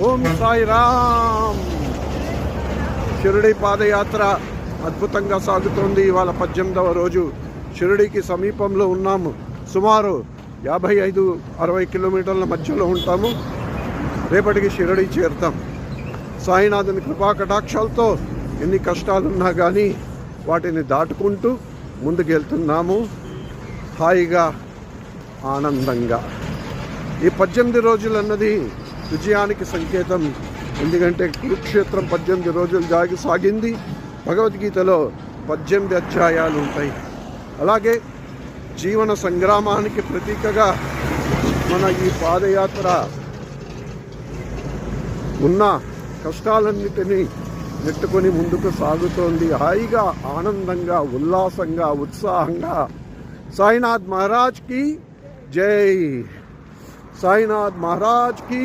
ఓం సాయి రామ్ షిరిడి పాదయాత్ర అద్భుతంగా సాగుతోంది ఇవాళ పద్దెనిమిదవ రోజు. షిరిడికి సమీపంలో ఉన్నాము. సుమారు యాభై ఐదు అరవై కిలోమీటర్ల మధ్యలో ఉంటాము. రేపటికి షిరిడి చేరుతాం. సాయినాథుని కృపా కటాక్షాలతో ఎన్ని కష్టాలున్నా కానీ వాటిని దాటుకుంటూ ముందుకెళ్తున్నాము. హాయిగా ఆనందంగా. ఈ పద్దెనిమిది రోజులు అన్నది విజయానికి సంకేతం. ఎందుకంటే కురుక్షేత్రం పద్దెనిమిది రోజులు జాగి సాగింది. భగవద్గీతలో పద్దెనిమిది అధ్యాయాలు ఉంటాయి. అలాగే జీవన సంగ్రామానికి ప్రతీకగా మన ఈ పాదయాత్ర ఉన్న కష్టాలన్నిటినీ నెట్టుకొని ముందుకు సాగుతోంది. హాయిగా ఆనందంగా ఉల్లాసంగా ఉత్సాహంగా. సాయినాథ్ మహారాజ్కి జై. జై సాయినాథ్ మహారాజ్కి